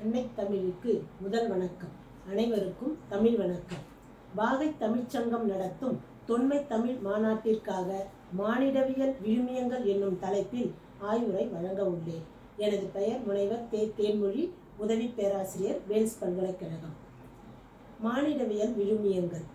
அன்னை தமிழுக்கு முதல் வணக்கம். அனைவருக்கும் தமிழ் வணக்கம். வாகை தமிழ்ச்சங்கம் நடத்தும் தொன்மை தமிழ் மாநாட்டிற்காக மானிடவியல் விழுமியங்கள் என்னும் தலைப்பில் ஆய்வுரை வழங்க உள்ளேன். எனது பெயர் முனைவர் தே. தேன்மொழி உதவி பேராசிரியர் வேல்ஸ் பல்கலைக்கழகம். மானிடவியல் விழுமியங்கள்.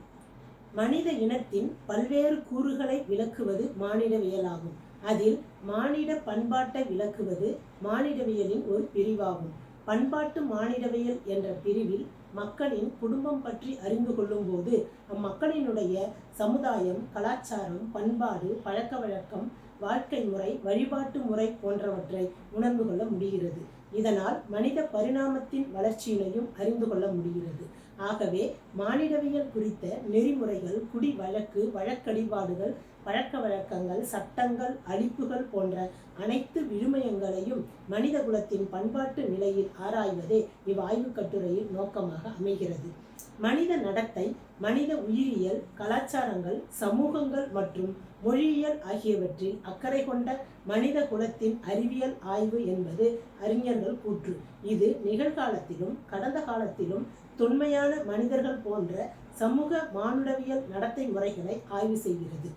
மனித இனத்தின் பல்வேறு கூறுகளை விளக்குவது மானிடவியலாகும். அதில் மானிட பண்பாட்டை விளக்குவது மானிடவியலின் ஒரு பிரிவாகும். பண்பாட்டு மானிடவியல் என்ற பிரிவில் மக்களின் குடும்பம் பற்றி அறிந்து கொள்ளும்போது அம்மக்களினுடைய சமுதாயம் கலாச்சாரம் பண்பாடு பழக்க வழக்கம் வாழ்க்கை முறை வழிபாட்டு முறை போன்றவற்றை உணர்ந்து கொள்ள முடிகிறது. இதனால் மனித பரிணாமத்தின் வளர்ச்சியினையும் அறிந்து கொள்ள முடிகிறது. ஆகவே மானிடவியல் குறித்த நெறிமுறைகள் குடி வழக்கு வழக்கடிபாடுகள் பழக்க வழக்கங்கள் சட்டங்கள் அழிப்புகள் போன்ற அனைத்து விழுமயங்களையும் மனித குலத்தின் பண்பாட்டு நிலையில் ஆராய்வதே இவ்வாய்வுக் கட்டுரையின் நோக்கமாக அமைகிறது. மனித நடத்தை மனித உயிரியல் கலாச்சாரங்கள் சமூகங்கள் மற்றும் மொழியியல் ஆகியவற்றில் அக்கறை கொண்ட மனித குலத்தின் அறிவியல் ஆய்வு என்பது அறிஞர்கள் கூற்று. இது நிகழ்காலத்திலும் கடந்த காலத்திலும் தொன்மையான மனிதர்கள் போன்ற சமூக மானுடவியல் நடத்தை முறைகளை ஆய்வு செய்கிறது.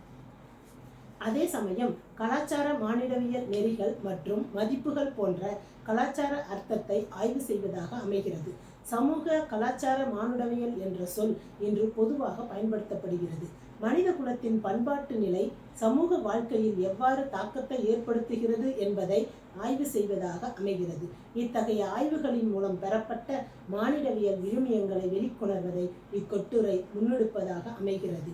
அதே சமயம் கலாச்சார மானிடவியல் நெறிகள் மற்றும் மதிப்புகள் போன்ற கலாச்சார அர்த்தத்தை ஆய்வு செய்வதாக அமைகிறது. சமூக கலாச்சார மானுடவியல் என்ற சொல் இன்று பொதுவாக பயன்படுத்தப்படுகிறது. மனித குலத்தின் பண்பாட்டு நிலை சமூக வாழ்க்கையில் எவ்வாறு தாக்கத்தை ஏற்படுத்துகிறது என்பதை ஆய்வு செய்வதாக அமைகிறது. இத்தகைய ஆய்வுகளின் மூலம் பெறப்பட்ட மானிடவியல் விழுமியங்களை வெளிக்கொணர்வதை இக்கொட்டுரை முன்னெடுப்பதாக அமைகிறது.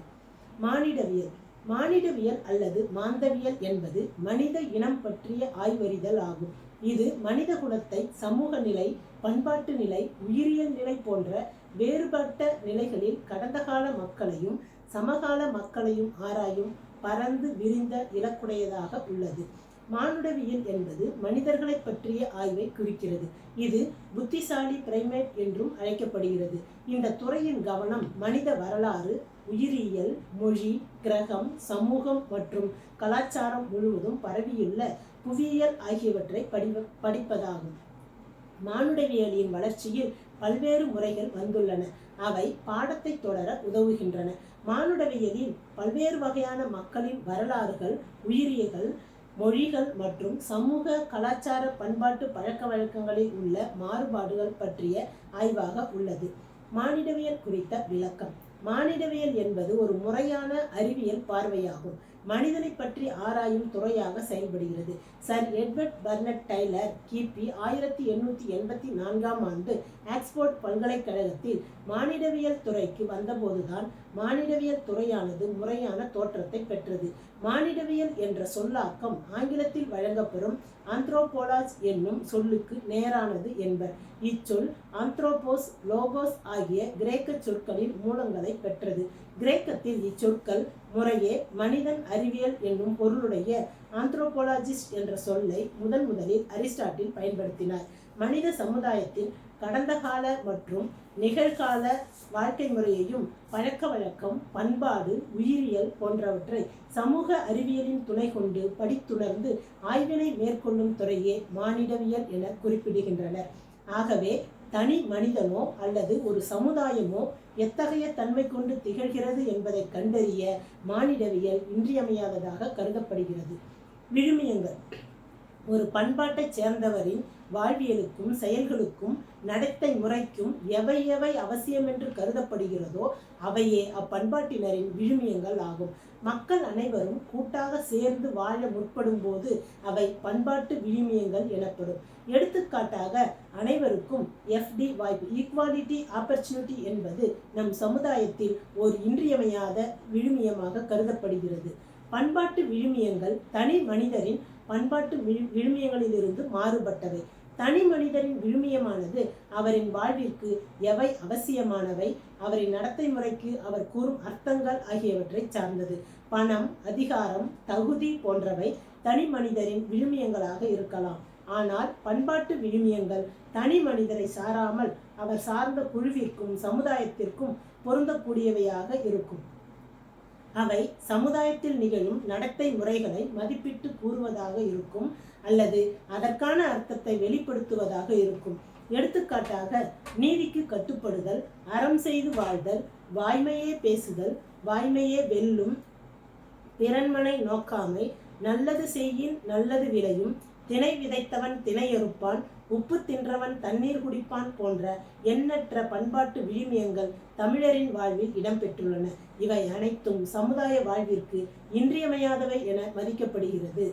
மானிடவியல் மானிடவியல் அல்லது மாந்தவியல் என்பது மனித இனம் பற்றிய ஆய்வறிதல் ஆகும். இது மனித குலத்தை சமூக நிலை பண்பாட்டு நிலை உயிரியல் நிலை போன்ற வேறுபட்ட நிலைகளில் கடந்த கால மக்களையும் சமகால மக்களையும் ஆராயும் பரந்து விரிந்த இலக்குடையதாக உள்ளது. மானுடவியல் என்பது மனிதர்களை பற்றிய ஆய்வை குறிக்கிறது. இது புத்திசாலி பிரைமேட் என்றும் அழைக்கப்படுகிறது. இந்த துறையின் கவனம் மனித வரலாறு உயிரியல் மொழி கிரகம் சமூகம் மற்றும் கலாச்சாரம் முழுவதும் பரவியுள்ள புவியியல் ஆகியவற்றை படிவ படிப்பதாகும். மானுடவியலின் வளர்ச்சியில் பல்வேறு முறைகள் வந்துள்ளன. அவை பாடத்தை தொடர உதவுகின்றன. மானுடவியலில் பல்வேறு வகையான மக்களின் வரலாறுகள் உயிரியல்கள் மொழிகள் மற்றும் சமூக கலாச்சார பண்பாட்டு பழக்க வழக்கங்களில் உள்ள மாறுபாடுகள் பற்றிய ஆய்வாக உள்ளது. மானிடவியல் குறித்த விளக்கம். மானிடவியல் என்பது ஒரு முறையான அறிவியல் பார்வையாகும். மனிதனை பற்றி ஆராயும் துறையாக செயல்படுகிறது. சர் எட்வர்ட் பர்னட் டைலர் கிபி ஆயிரத்தி எண்ணூற்றி எண்பத்தி நான்காம் ஆண்டு ஆக்ஸ்போர்ட் பல்கலைக்கழகத்தில் மானிடவியல் துறைக்கு வந்தபோதுதான் மானிடவியல் துறையானது முறையான தோற்றத்தை பெற்றது. மானிடவியல் என்ற சொல்லாக்கம் ஆங்கிலத்தில் வழங்கப்பெறும் ஆந்த்ரோபோலாஜ் என்னும் சொல்லுக்கு நேரானது என்பர். இச்சொல் ஆந்த்ரோபோஸ் லோகோஸ் ஆகிய கிரேக்க சொற்களின் மூலங்களை பெற்றது. கிரேக்கத்தில் இச்சொற்கள் முறையே மனிதன் அறிவியல் என்னும் பொருளுடைய ஆந்த்ரோபோலாஜிஸ்ட் என்ற சொல்லை முதன் முதலில் அரிஸ்டாட்டில் பயன்படுத்தினார். மனித சமுதாயத்தின் கடந்த கால மற்றும் நிகழ்கால வாழ்க்கை முறையையும் பழக்க வழக்கம் பண்பாடு உயிரியல் போன்றவற்றை சமூக அறிவியலின் துணை கொண்டு படித்துணர்ந்து ஆய்வினை மேற்கொள்ளும் துறையே மானிடவியல் என குறிப்பிடுகின்றனர். ஆகவே தனி மனிதனோ அல்லது ஒரு சமுதாயமோ எத்தகைய தன்மை கொண்டு திகழ்கிறது என்பதை கண்டறிய மானிடவியல் இன்றியமையாததாக கருதப்படுகிறது. விழுமியங்கள். ஒரு பண்பாட்டைச் சேர்ந்தவரின் வாழ்வியலுக்கும் செயல்களுக்கும் நடத்தை முறைக்கும் எவை எவை அவசியம் என்று கருதப்படுகிறதோ அவையே அப்பண்பாட்டினரின் விழுமியங்கள் ஆகும். மக்கள் அனைவரும் கூட்டாக சேர்ந்து வாழ முற்படும் போது அவை பண்பாட்டு விழுமியங்கள் எனப்படும். எடுத்துக்காட்டாக அனைவருக்கும் எஃப்டி வாய்ப்பு ஈக்வாலிட்டி ஆப்பர்ச்சுனிட்டி என்பது நம் சமுதாயத்தில் ஒரு இன்றியமையாத விழுமியமாக கருதப்படுகிறது. பண்பாட்டு விழுமியங்கள் தனி மனிதரின் பண்பாட்டு விழு விழுமியங்களிலிருந்து மாறுபட்டவை. தனி மனிதரின் விழுமியமானது அவரின் வாழ்விற்கு எவை அவசியமானவை? அவரின் நடத்தை முறைக்கு அவர் கூறும் அர்த்தங்கள் ஆகியவற்றை சார்ந்தது. பணம் அதிகாரம் தகுதி போன்றவை தனி மனிதரின் விழுமியங்களாக இருக்கலாம். ஆனால் பண்பாட்டு விழுமியங்கள் தனி மனிதரை சாராமல் அவர் சார்ந்த குழுவிற்கும் சமுதாயத்திற்கும் பொருந்தக்கூடியவையாக இருக்கும். அவை சமுதாயத்தில் நிகழும் நடத்தை முறைகளை மதிப்பிட்டு கூறுவதாக இருக்கும். அல்லது அதற்கான அர்த்தத்தை வெளிப்படுத்துவதாக இருக்கும். எடுத்துக்காட்டாக நீதிக்கு கட்டுப்படுதல் அறம் செய்து வாழ்தல் வாய்மையே பேசுதல் வாய்மையே வெல்லும் திறன்மனை நோக்காமை நல்லது செய்யின் நல்லது விளையும் திணை விதைத்தவன் திணையறுப்பான் உப்பு தின்றவன் தண்ணீர் குடிப்பான் போன்ற எண்ணற்ற பண்பாட்டு விழுமியங்கள் தமிழரின் வாழ்வில் இடம்பெற்றுள்ளன. இவை அனைத்தும் சமுதாய வாழ்விற்கு இன்றியமையாதவை என மதிக்கப்படுகிறது.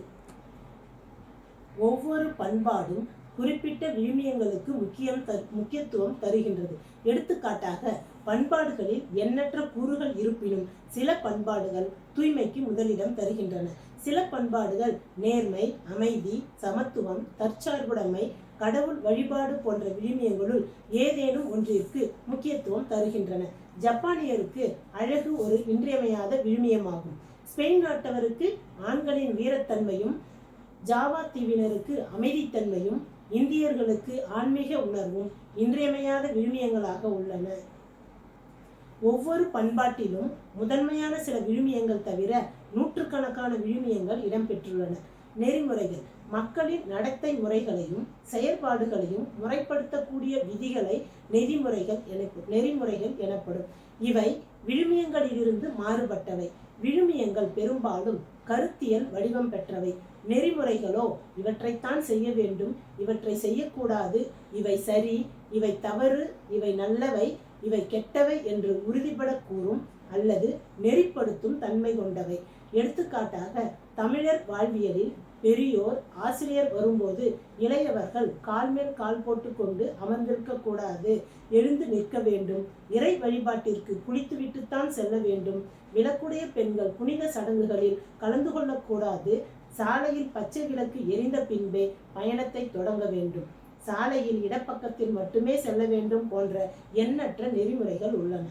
ஒவ்வொரு பண்பாடும் குறிப்பிட்ட விழுமியங்களுக்கு முக்கியம் த முக்கியத்துவம் தருகின்றது. எடுத்துக்காட்டாக பண்பாடுகளில் எண்ணற்ற கூறுகள் இருப்பினும் சில பண்பாடுகள் தூய்மைக்கு முதலிடம் தருகின்றன. சில பண்பாடுகள் நேர்மை அமைதி சமத்துவம் தற்சார்புடைமை கடவுள் வழிபாடு போன்ற விழுமியங்களுள் ஏதேனும் ஒன்றிற்கு முக்கியத்துவம் தருகின்றன. ஜப்பானியருக்கு அழகு ஒரு இன்றியமையாத விழுமியமாகும். ஸ்பெயின் நாட்டவருக்கு ஆண்களின் வீரத்தன்மையும் ஜாவா தீவினருக்கு அமைதித்தன்மையும் இந்தியர்களுக்கு ஆன்மீக உணர்வும் இன்றியமையாத விழுமியங்களாக உள்ளன. ஒவ்வொரு பண்பாட்டிலும் முதன்மையான சில விழுமியங்கள் தவிர நூற்றுக்கணக்கான விழுமியங்கள் இடம்பெற்றுள்ளன. நெறிமுறைகள் மக்களின் நடத்தை முறைகளையும் செயற்பாடுகளையும் முறைப்படுத்தக்கூடிய விதிகளை நெறிமுறைகள் எனப்படும் நெறிமுறைகள் எனப்படும். இவை விழுமியங்களிலிருந்து மாறுபட்டவை. விழுமியங்கள் பெரும்பாலும் கருத்தியல் வடிவம் பெற்றவை. நெறிமுறைகளோ இவற்றைத்தான் செய்ய வேண்டும். இவற்றை செய்யக்கூடாது. இவை சரி இவை தவறு இவை நல்லவை இவை கெட்டவை என்று உறுதிபட கூறும் அல்லது நெறிப்படுத்தும் தன்மை கொண்டவை. எடுத்துக்காட்டாக தமிழர் வாழ்வியலில் பெரியோர் ஆசிரியர் வரும்போது இளையவர்கள் கால் மேல் கால் போட்டுக்கொண்டு அமர்ந்திருக்க கூடாது. எழுந்து நிற்க வேண்டும். இறை வழிபாட்டிற்கு குளித்துவிட்டுத்தான் செல்ல வேண்டும். விளக்குடைய பெண்கள் புனித சடங்குகளில் கலந்து கொள்ளக்கூடாது சாலையில் பச்சை விளக்கு எரிந்த பின்பே பயணத்தை தொடங்க வேண்டும். சாலையில் இடப்பக்கத்தில் மட்டுமே செல்ல வேண்டும் போன்ற எண்ணற்ற நெறிமுறைகள் உள்ளன.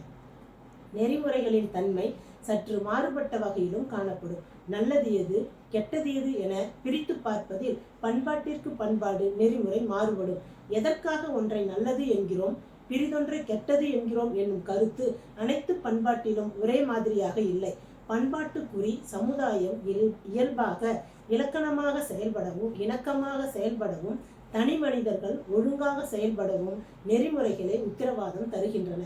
நெறிமுறைகளின் தன்மை சற்று மாறுபட்ட வகையிலும் காணப்படும். நல்லது எது கெட்டது எது என பிரித்து பார்ப்பதில் பண்பாட்டிற்கு பண்பாடு நெறிமுறை மாறுபடும். எதற்காக ஒன்றை நல்லது என்கிறோம் பிரிதொன்றை கெட்டது என்கிறோம் என்னும் கருத்து அனைத்து பண்பாட்டிலும் ஒரே மாதிரியாக இல்லை. பண்பாட்டு குறி சமுதாயம் இயல்பாக இலக்கணமாக செயல்படவும் இணக்கமாக செயல்படவும் தனி மனிதர்கள் ஒழுங்காக செயல்படவும் நெறிமுறைகளை உத்தரவாதம் தருகின்றன.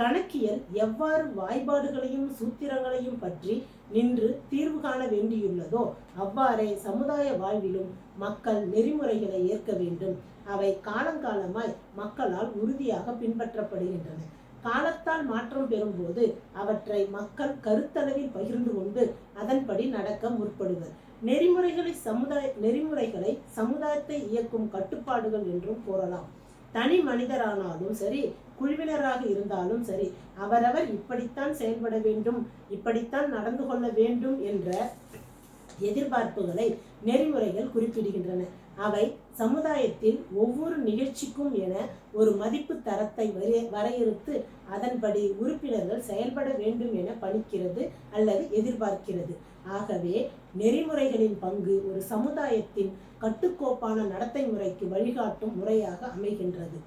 கணக்கியல் எவ்வாறு வாய்பாடுகளையும் சூத்திரங்களையும் பற்றி நின்று தீர்வு காண வேண்டியுள்ளதோ அவ்வாறே சமுதாய வாழ்விலும் மக்கள் நெறிமுறைகளை ஏற்க வேண்டும். அவை காலங்காலமாய் மக்களால் உறுதியாக பின்பற்றப்படுகின்றன. காலத்தால் மாற்றம் பெறும்போது அவற்றை மக்கள் கருத்தளவில் பகிர்ந்து கொண்டு அதன்படி நடக்க முற்படுவர். நெறிமுறைகளை சமுதாய நெறிமுறைகளை சமுதாயத்தை இயக்கும் கட்டுப்பாடுகள் என்றும் கூறலாம். தனி மனிதரானாலும் சரி குழுவினராக இருந்தாலும் சரி அவரவர் இப்படித்தான் செயல்பட வேண்டும் இப்படித்தான் நடந்து கொள்ள வேண்டும் என்ற எதிர்பார்ப்புகளை நெறிமுறைகள் குறிப்பிடுகின்றன. அவை சமுதாயத்தில் ஒவ்வொரு நிகழ்ச்சிக்கும் என ஒரு மதிப்பு தரத்தை வரையறுத்து அதன்படி உறுப்பினர்கள் செயல்பட வேண்டும் என பணிக்கிறது அல்லது எதிர்பார்க்கிறது. ஆகவே நெறிமுறைகளின் பங்கு ஒரு சமுதாயத்தின் கட்டுக்கோப்பான நடத்தை முறைக்கு வழிகாட்டும் முறையாக அமைகின்றது.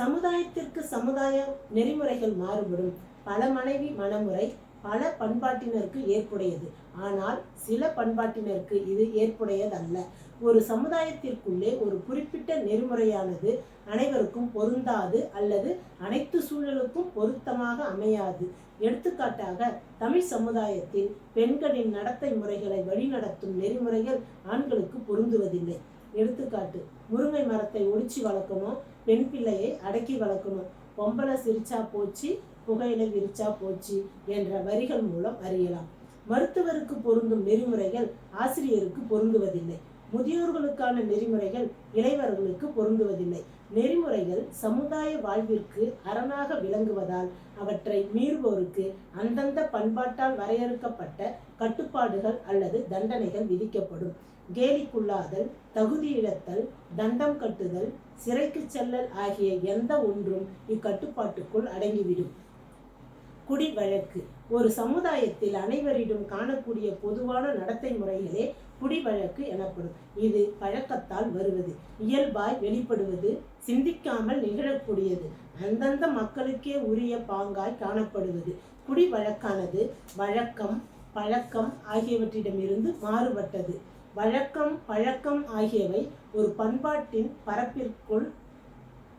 சமுதாயத்திற்கு சமுதாய நெறிமுறைகள் மாறுபடும். பல மனைவி மனமுறை பல பண்பாட்டினருக்கு ஏற்புடையது. ஆனால் சில பண்பாட்டினருக்கு இது ஏற்புடையதல்ல. ஒரு சமுதாயத்திற்குள்ளே ஒரு குறிப்பிட்ட நெறிமுறையானது அனைவருக்கும் பொருந்தாது அல்லது அனைத்து சூழலுக்கும் பொருத்தமாக அமையாது. எடுத்துக்காட்டாக தமிழ் சமுதாயத்தில் பெண்களின் நடத்தை முறைகளை வழிநடத்தும் நெறிமுறைகள் ஆண்களுக்கு பொருந்துவதில்லை. எடுத்துக்காட்டு முருங்கை மரத்தை ஒடிச்சு வளர்க்கணும் பெண் பிள்ளையை அடக்கி வளர்க்கணும். பொம்பளை சிரிச்சா போச்சு புகையிலை விரிச்சா போச்சு என்ற வரிகள் மூலம் அறியலாம். மருத்துவருக்கு பொருந்தும் நெறிமுறைகள் ஆசிரியருக்கு பொருந்துவதில்லை. முதியோர்களுக்கான நெறிமுறைகள் இளைவர்களுக்கு பொருந்துவதில்லை. நெறிமுறைகள் சமுதாய வாழ்விற்கு அரணாக விளங்குவதால் அவற்றை மீறுவோருக்கு அந்தந்த பண்பாட்டால் வரையறுக்கப்பட்ட கட்டுப்பாடுகள் அல்லது தண்டனைகள் விதிக்கப்படும். கேலிக்குள்ளாதல் தகுதியிழத்தல் தண்டம் கட்டுதல் சிறைக்கு செல்லல் ஆகிய எந்த ஒன்றும் இக்கட்டுப்பாட்டுக்குள் அடங்கிவிடும். குடி வழக்கு ஒரு சமுதாயத்தில் அனைவரிடம் காணக்கூடிய பொதுவான நடத்தை முறைகளே குடிவழக்கு எனப்படும். இது பழக்கத்தால் வருவது. இயல்பாய் வெளிப்படுவது சிந்திக்காமல் நிகழக்கூடியது. அந்தந்த மக்களுக்கே உரிய பாங்காய் காணப்படுவது. குடி வழக்கானது வழக்கம் பழக்கம் ஆகியவற்றிடமிருந்து மாறுபட்டது. வழக்கம் பழக்கம் ஆகியவை ஒரு பண்பாட்டின் பரப்பிற்குள்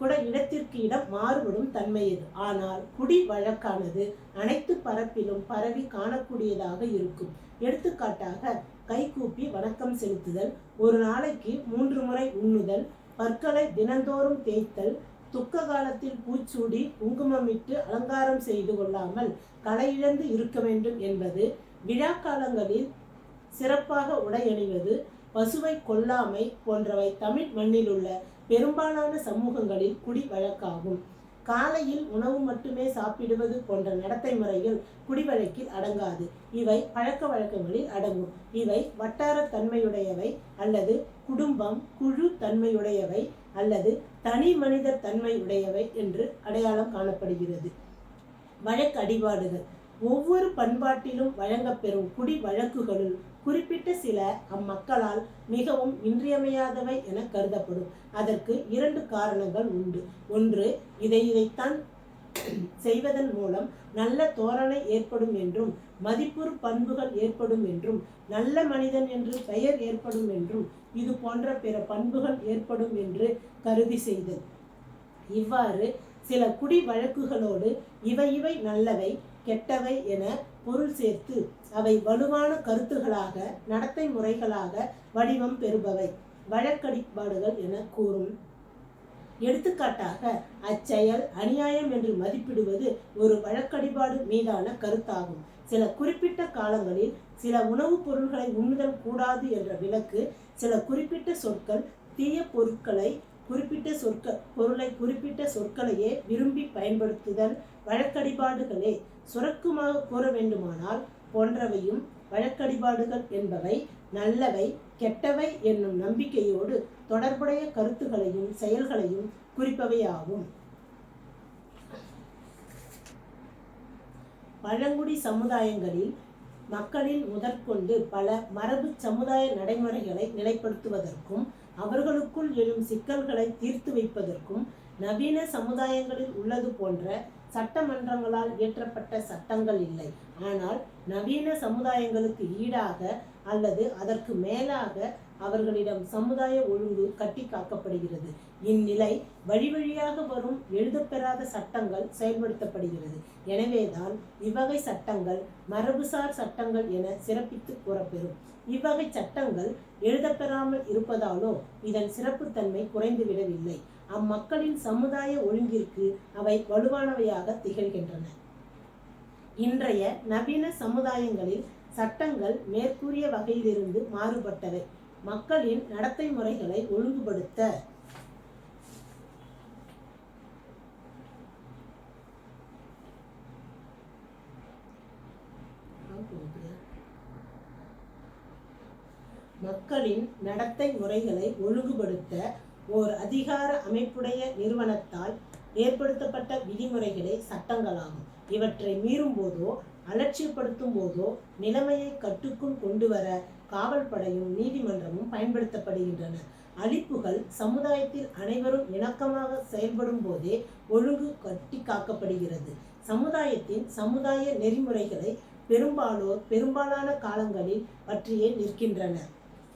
கூட இடத்திற்கு இடம் மாறுபடும் தன்மையது ஆனால் குடி வழக்கானது அனைத்து பரப்பிலும் பரவி காணக்கூடியதாக இருக்கும். எடுத்துக்காட்டாக கைகூப்பி வணக்கம் செலுத்துதல் ஒரு நாளைக்கு மூன்று முறை உண்ணுதல் பற்களை தினந்தோறும் தேய்த்தல் துக்க காலத்தில் பூச்சூடி குங்குமமிட்டு அலங்காரம் செய்து கொள்ளாமல் களையிழந்து இருக்க வேண்டும் என்பது விழா காலங்களில் சிறப்பாக உடையணிவது பசுவை கொல்லாமை போன்றவை தமிழ் மண்ணில் உள்ள பெரும்பாலான சமூகங்களில் குடி வழக்காகும். காலையில் உணவு மட்டுமே சாப்பிடுவது போன்ற நடத்தை முறைகள் குடிவழக்கில் அடங்காது. இவை பழக்க வழக்கங்களில் அடங்கும். இவை வட்டார தன்மையுடையவை அல்லது குடும்பம் குழு தன்மையுடையவை அல்லது தனி மனித தன்மையுடையவை என்று அடையாளம் காணப்படுகிறது. வழக்கடிபாடுகள் ஒவ்வொரு பண்பாட்டிலும் வழங்கப்பெறும் குடி வழக்குகளுள் குறிப்பிட்ட சில அம்மக்களால் மிகவும் இன்றியமையாதவை என கருதப்படும். அதற்கு இரண்டு காரணங்கள் உண்டு. ஒன்று இதை இதைத்தான் செய்வதன் மூலம் நல்ல தோரணை ஏற்படும் என்றும் மதிப்புறு பண்புகள் ஏற்படும் என்றும் நல்ல மனிதன் என்று பெயர் ஏற்படும் என்றும் இது போன்ற பிற பண்புகள் ஏற்படும் என்று கருதி செய்தது இவ்வாறு சில குடி வழக்குகளோடு இவை இவை நல்லவை கெட்டவை என பொருள் சேர்த்து அவை வலுவான கருத்துகளாக நடத்தை முறைகளாக வடிவம் பெறுபவை. வழக்கடிப்பாடுகள் என கூறும். எடுத்துக்காட்டாக அச்செயல் அநியாயம் என்று மதிப்பிடுவது ஒரு வழக்கடிபாடு மீதான கருத்தாகும். சில குறிப்பிட்ட காலங்களில் சில உணவுப் பொருள்களை உண்ணுதல் கூடாது என்ற விலக்கு சில குறிப்பிட்ட சொற்கள் தீய பொருட்களை குறிப்பிட்ட சொற்க பொருளை குறிப்பிட்ட சொற்களையே விரும்பி பயன்படுத்துதல் வழக்கடிபாடுகளே. சுரக்குமாக கூற வேண்டுமானால் போன்றவையும் வழக்கடிபாடுகள் என்பவை நல்லவை கெட்டவை என்னும் நம்பிக்கையோடு தொடர்புடைய கருத்துகளையும் செயல்களையும் குறிப்பவையாகும். பழங்குடி சமுதாயங்களில் மக்களில் முதற்கொண்டு பல மரபு சமுதாய நடைமுறைகளை நிலைப்படுத்துவதற்கும் அவர்களுக்குள் எழும் சிக்கல்களை தீர்த்து வைப்பதற்கும் நவீன சமுதாயங்களில் உள்ளது போன்ற சட்டமன்றங்களால் இயற்றப்பட்ட சட்டங்கள் இல்லை. ஆனால் நவீன சமுதாயங்களுக்கு ஈடாக அல்லது அதற்கு மேலாக அவர்களிடம் சமுதாய ஒழுங்கு கட்டி காக்கப்படுகிறது இந்நிலை வழி வழியாக வரும் எழுதப்பெறாத சட்டங்கள் செயல்படுத்தப்படுகிறது. எனவேதான் இவ்வகை சட்டங்கள் மரபுசார் சட்டங்கள் என சிறப்பித்து கூறப்பெறும். இவ்வகை சட்டங்கள் எழுதப்பெறாமல் இருப்பதாலோ இதன் சிறப்புத்தன்மை குறைந்துவிடவில்லை. அம்மக்களின் சமுதாய ஒழுங்கிற்கு அவை வலுவானவையாக திகழ்கின்றன. இன்றைய நவீன சமுதாயங்களில் சட்டங்கள் மேற்கூறிய வகையிலிருந்து மாறுபட்டவை. மக்களின் நடத்தை முறைகளை ஒழுங்குபடுத்த மக்களின் நடத்தை முறைகளை ஒழுங்குபடுத்த ஓர் அதிகார அமைப்புடைய நிறுவனத்தால் ஏற்படுத்தப்பட்ட விதிமுறைகளே சட்டங்களாகும். இவற்றை மீறும் போதோ அலட்சியப்படுத்தும் போதோ நிலைமையை கட்டுக்குள் கொண்டு வர காவல்படையும் நீதிமன்றமும் பயன்படுத்தப்படுகின்றன. அழிப்புகள் சமுதாயத்தில் அனைவரும் இணக்கமாக செயல்படும் போதே ஒழுங்கு கட்டி காக்கப்படுகிறது. சமுதாயத்தின் சமுதாய நெறிமுறைகளை பெரும்பாலோர் பெரும்பாலான காலங்களில் பற்றியே நிற்கின்றனர்.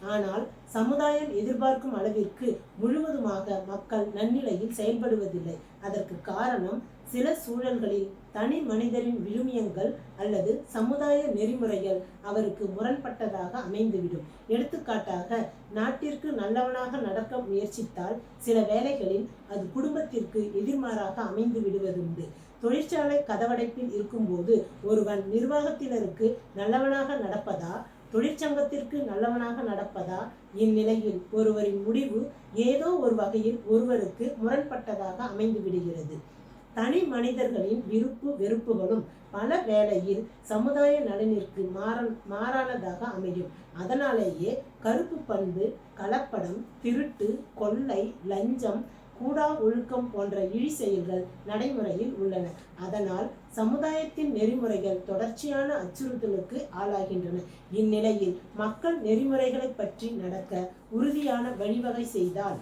ஆனால் சமுதாயம் எதிர்பார்க்கும் அளவிற்கு முழுவதுமாக மக்கள் நன்னிலையில் செயல்படுவதில்லை. அதற்கு காரணம் சில சூழல்களில் தனி மனிதரின் விழுமியங்கள் அல்லது சமுதாய நெறிமுறைகள் அவருக்கு முரண்பட்டதாக அமைந்துவிடும். எடுத்துக்காட்டாக நாட்டிற்கு நல்லவனாக நடக்க முயற்சித்தால் சில வேளைகளில் அது குடும்பத்திற்கு எதிர்மாறாக அமைந்து விடுவதுண்டு. தொழிற்சாலை கதவடைப்பில் இருக்கும்போது ஒருவன் நிர்வாகத்தினருக்கு நல்லவனாக நடப்பதா தொழிற்சங்கத்திற்கு நல்லவனாக நடப்பதா? இந்நிலையில் ஒருவரின் முடிவு ஏதோ ஒரு வகையில் ஒருவருக்கு முரண்பட்டதாக அமைந்து விடுகிறது. தனி மனிதர்களின் விருப்பு வெறுப்புகளும் பல வேளையில் சமுதாய நலனிற்கு மாறன் மாறானதாக அமையும். அதனாலேயே கருப்பு பண்பு கலப்படம் திருட்டு கொள்ளை லஞ்சம் கூடா ஒழுக்கம் போன்ற இழி செயல்கள் நடைமுறையில் உள்ளன. அதனால் சமுதாயத்தின் நெறிமுறைகள் தொடர்ச்சியான அச்சுறுத்தலுக்கு ஆளாகின்றன. இந்நிலையில் மக்கள் நெறிமுறைகளை பற்றி நடக்க உறுதியான வழிவகை செய்தால்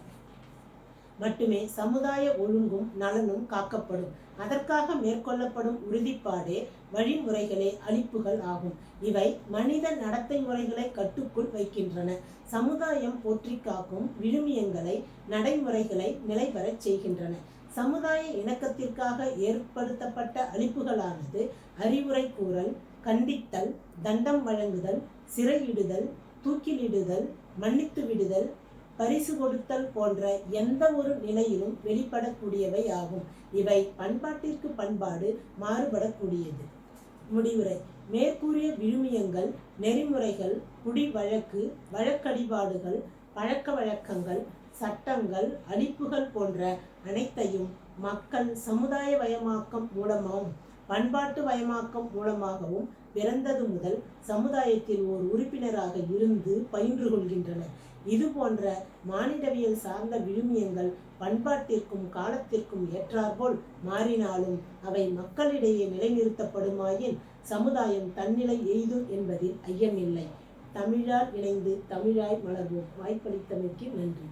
மட்டுமே சமுதாய ஒழுங்கும் நலனும் காக்கப்படும். அதற்காக மேற்கொள்ளப்படும் உறுதிப்பாடே வழிமுறைகளே அளிப்புகள் ஆகும். இவை மனித நடத்தை முறைகளை கட்டுக்குள் வைக்கின்றன. சமுதாயம் போற்றி காக்கும் விழுமியங்களை நடைமுறைகளை நிலைபெறச் செய்கின்றன. சமுதாய இணக்கத்திற்காக ஏற்படுத்தப்பட்ட அளிப்புகளானது அறிவுரை கூறல் கண்டித்தல் தண்டம் வழங்குதல் சிறையிடுதல் தூக்கிலிடுதல் மன்னித்து விடுதல் பரிசு கொடுத்தல் போன்ற எந்த ஒரு நிலையிலும் வெளிப்படக்கூடியவை ஆகும். இவை பண்பாட்டிற்கு பண்பாடு மாறுபடக்கூடியது. முடிவுரை. மேற்கூறிய விழுமியங்கள் நெறிமுறைகள் குடி வழக்கு வழக்கடிபாடுகள் பழக்க வழக்கங்கள் சட்டங்கள் அளிப்புகள் போன்ற அனைத்தையும் மக்கள் சமுதாய வயமாக்கம் மூலமாகவும் பண்பாட்டு வயமாக்கம் மூலமாகவும் பிறந்தது முதல் சமுதாயத்தில் ஓர் உறுப்பினராக இருந்து பயின்று கொள்கின்றனர். இது போன்ற மானிடவியல் சார்ந்த விழுமியங்கள் பண்பாட்டிற்கும் காலத்திற்கும் ஏற்றாற்போல் மாறினாலும் அவை மக்களிடையே நிலைநிறுத்தப்படுமாயின் சமுதாயம் தன்னிலை எய்தும் என்பதில் ஐயமில்லை. தமிழால் இணைந்து தமிழாய் மலர்வோம். வாய்ப்பளித்தமைக்கு நன்றி.